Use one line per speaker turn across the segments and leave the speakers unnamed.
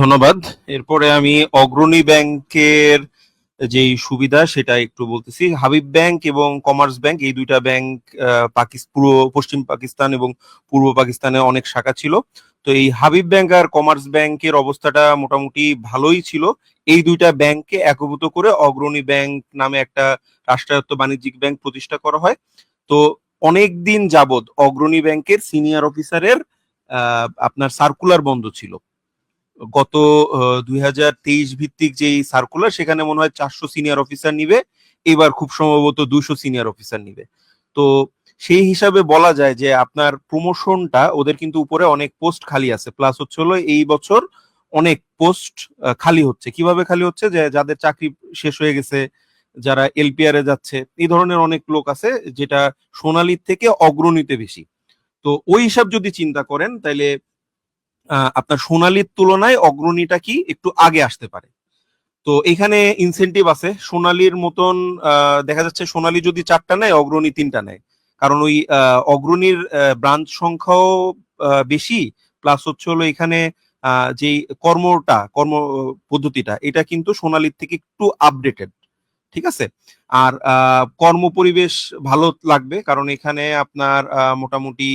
ধন্যবাদ। এরপরে আমি অগ্রণী ব্যাংকের যেই সুবিধা, সেটা একটু বলতেছি। হাবিব ব্যাংক এবং কমার্স ব্যাংক, এই দুইটা ব্যাংক পূর্ব, পশ্চিম পাকিস্তান এবং পূর্ব পাকিস্তানে অনেক শাখা ছিল। তো এই হাবিব ব্যাংক আর কমার্স ব্যাংকের অবস্থাটা মোটামুটি ভালোই ছিল। এই দুইটা ব্যাংককে একভূত করে অগ্রণী ব্যাংক নামে একটা রাষ্ট্রায়ত্ত বাণিজ্যিক ব্যাংক প্রতিষ্ঠা করা হয়। তো অনেক দিন যাবত অগ্রণী ব্যাংকের সিনিয়র অফিসারের আপনার সার্কুলার বন্ধ ছিল। গত দুই হাজার তেইশ ভিত্তিক যেই সার্কুলার সেখানে মনে হয় চারশো সিনিয়র অফিসার নিবে, এবার খুব সম্ভবত দুশো সিনিয়র অফিসার নিবে। তো সেই হিসাবে বলা যায় যে আপনার প্রমোশনটা ওদের কিন্তু উপরে অনেক পোস্ট খালি আছে। প্লাস হচ্ছে হলো এই বছর অনেক পোস্ট খালি হচ্ছে। কীভাবে খালি হচ্ছে? যে যাদের চাকরি শেষ হয়ে গেছে, যারা এলপিআর এ যাচ্ছে, এই ধরনের অনেক লোক আছে যেটা সোনালির থেকে অগ্রণীতে বেশি। তো ওই হিসাব যদি চিন্তা করেন তাহলে আপনার সোনালীর তুলনায় অগ্রণীটা কি একটু আগে আসতে পারে। তো এখানে ইনসেন্টিভ আছে। সোনালীর মতন দেখা যাচ্ছে সোনালী যদি চারটা নেয় অগ্রণী তিনটা নেয়। কারণ ওই অগ্রণীর ব্রাঞ্চ সংখ্যাও বেশি। প্লাস হচ্ছে হলো এখানে যেই কর্মটা কর্ম পদ্ধতিটা এটা কিন্তু সোনালীর থেকে একটু আপডেটেড ঠিক আছে? আর আহ, কর্মপরিবেশ ভালো লাগবে। কারণ এখানে আপনার আহ, মোটামুটি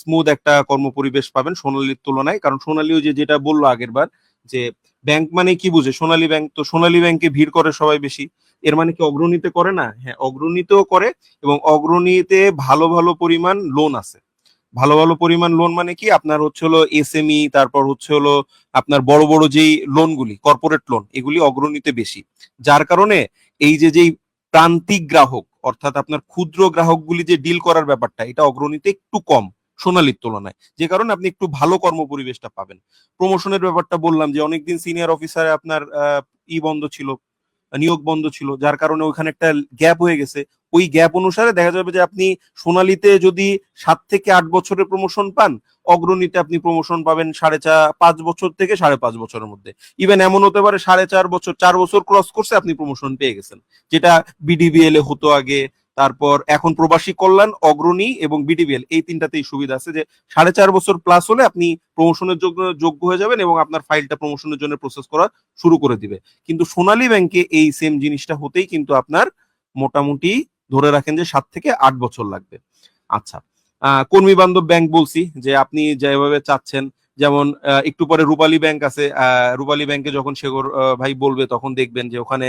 স্মুথ একটা কর্মপরিবেশ পাবেন সোনালীর তুলনায়। কারণ সোনালীও যে যেটা বলল আগের বার যে ব্যাংক মানে কি বুঝে? সোনালী ব্যাংক তো সোনালী ব্যাংকে ভিড় করে সবাই বেশি। এর মানে কি অগ্রণীতে করে না? হ্যাঁ অগ্রণীতেও করে এবং অগ্রণীতে ভালো ভালো পরিমাণ লোন আছে। ভালো ভালো পরিমাণ লোন মানে কি? আপনার হচ্ছে হলো এসএমই তারপর হচ্ছে হলো আপনার বড় বড় যেই লোনগুলি কর্পোরেট লোন এগুলি অগ্রণীতে বেশি। যার কারণে এই যে, যেই প্রান্তিক গ্রাহক অর্থাৎ আপনার ক্ষুদ্র গ্রাহকগুলি যে ডিল করার ব্যাপারটা, এটা অগ্রণীতে একটু কম সোনালির তুলনায়। যে কারণে আপনি একটু ভালো কর্ম পরিবেশটা পাবেন। প্রমোশনের ব্যাপারটা বললাম যে, অনেকদিন সিনিয়র অফিসারে আপনার ই বন্ধ ছিল, নিয়োগ বন্ধ ছিল, যার কারণে ওখানে একটা গ্যাপ হয়ে গেছে। ওই গ্যাপ অনুসারে দেখা যাবে যে আপনি সোনালিতে যদি সাত থেকে আট বছরের প্রমোশন পান, অগ্রণীতে আপনি প্রমোশন পাবেন সাড়ে চা, পাঁচ বছর থেকে সাড়ে পাঁচ বছরের মধ্যে। ইভেন এমন হতে পারে সাড়ে চার বছর চার বছর ক্রস করছে আপনি প্রমোশন পেয়ে গেছেন। যেটা বিডিবিএল এ হতো আগে, তারপর এখন প্রবাসী কল্যাণ, অগ্রণী এবং বিডিবিএল এই তিনটাতেই সুবিধা আছে যে সাড়ে চার বছর প্লাস হলে আপনি প্রমোশনের জন্য যোগ্য হয়ে যাবেন এবং আপনার ফাইলটা প্রমোশনের জন্য প্রসেস করা শুরু করে দিবে। কিন্তু সোনালী ব্যাংকে এই সেম জিনিসটা হতেই কিন্তু আপনার মোটামুটি ধরে রাখেন যে সাত থেকে আট বছর লাগবে। আচ্ছা কর্মী বান্ধব ব্যাংক বলছি যে আপনি যেভাবে চাচ্ছেন, যেমন একটু পরে রূপালী ব্যাংক আছে রূপালী ব্যাংকে যখন শেখর ভাই বলবে তখন দেখবেন যে ওখানে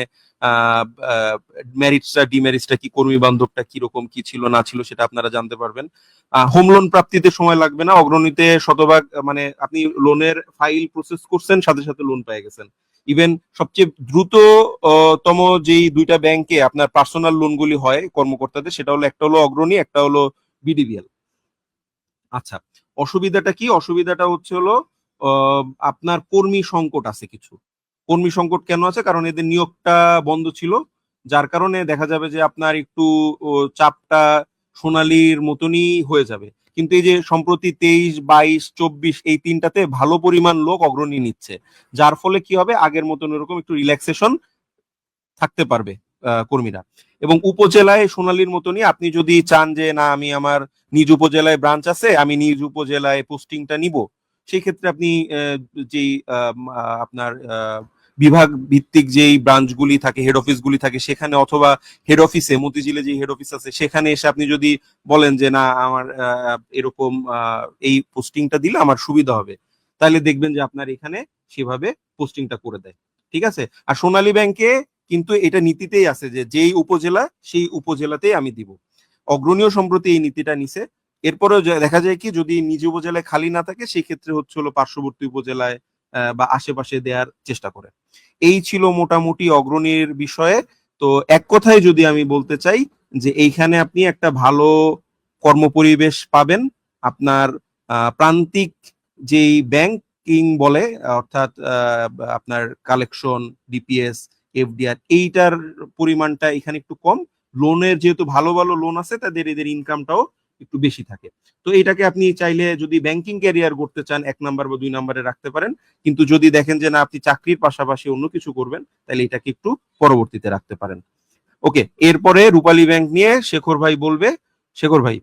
ম্যারিটসটা ডিমেরিটসটা কি, কর্মী বান্ধবটা কীরকম, কি ছিল, না ছিল সেটা আপনারা জানতে পারবেন। হোম লোন প্রাপ্তিতে সময় লাগবে না, অগ্রণীতে শতভাগ মানে আপনি লোনের ফাইল প্রসেস করছেন, সাথে সাথে লোন পেয়ে গেছেন। ইভেন সবচেয়ে দ্রুত তম যেই দুইটা ব্যাংকে আপনার পার্সোনাল লোনগুলি হয় কর্মকর্তাদের, সেটা হলো একটা হলো অগ্রণী, একটা হলো বিডিবিএল আচ্ছা অসুবিধাটা কি? অসুবিধাটা হচ্ছে হলো আপনার কর্মী সংকট আছে কিছু। কর্মী সংকট কেন আছে? কারণ এদের নিয়োগটা বন্ধ ছিল, যার কারণে দেখা যাবে যে আপনার একটু চাপটা সোনালীর মতনই হয়ে যাবে। কিন্তু এই যে সম্প্রতি তেইশ বাইশ চব্বিশ এই তিনটাতে ভালো পরিমাণ লোক অগ্রণী নিচ্ছে। যার ফলে কি হবে? আগের মতন এরকম একটু রিল্যাক্সেশন থাকতে পারবে কর্মীরা। এবং উপজেলায় সোনালীর মতনই আপনি যদি চান যে না আমি আমার নিজ উপজেলায় ব্রাঞ্চ আছে আমি নিজ উপজেলায় পোস্টিংটা নিব সেই ক্ষেত্রে আপনি আহ, আপনার আহ, বিভাগ ভিত্তিক যেই ব্রাঞ্চগুলি থাকে হেড অফিসগুলি থাকে, সেখানে অথবা হেড অফিসে মতিঝিলে যে হেড অফিস আছে, সেখানে এসে আপনি যদি বলেন যে, না, আমার এরকম এই পোস্টিংটা দিলে আমার সুবিধা হবে, তাহলে দেখবেন যে আপনার এখানে সেভাবে পোস্টিংটা করে দেয়। ঠিক আছে? আর সোনালী ব্যাংকে কিন্তু এটা নীতিতেই আছে যে, যেই উপজেলা, সেই উপজেলাতেই আমি দিব। অগ্রণীয় সম্প্রতি এই নীতিটা নিছে। এরপরেও দেখা যায় কি, যদি নিজ উপজেলায় খালি না থাকে সেই ক্ষেত্রে হচ্ছে হলো পার্শ্ববর্তী উপজেলায় বা আশেপাশে দেওয়ার চেষ্টা করে। এই ছিল মোটামুটি অগ্রণীর বিষয়ে। তো এক কথায় যদি আমি বলতে চাই যে এইখানে আপনি একটা ভালো কর্মপরিবেশ পাবেন। আপনার প্রান্তিক যেই ব্যাংকিং বলে, অর্থাৎ আপনার কালেকশন, ডিপিএস, এফডিআর, এইটার পরিমাণটা এখানে একটু কম। লোনের যেহেতু ভালো ভালো লোন আছে, তাদের এদের ইনকামটাও একটু বেশি থাকে। তো এটাকে আপনি চাইলে যদি ব্যাংকিং ক্যারিয়ার করতে চান, এক নাম্বার বা দুই নাম্বারে রাখতে পারেন। কিন্তু যদি দেখেন যে না, আপনি চাকরির পাশাপাশি অন্য কিছু করবেন, তাহলে এটাকে একটু পরবর্তীতে রাখতে পারেন। ওকে এরপরে রূপালী ব্যাংক নিয়ে শেখর ভাই বলবে। শেখর ভাই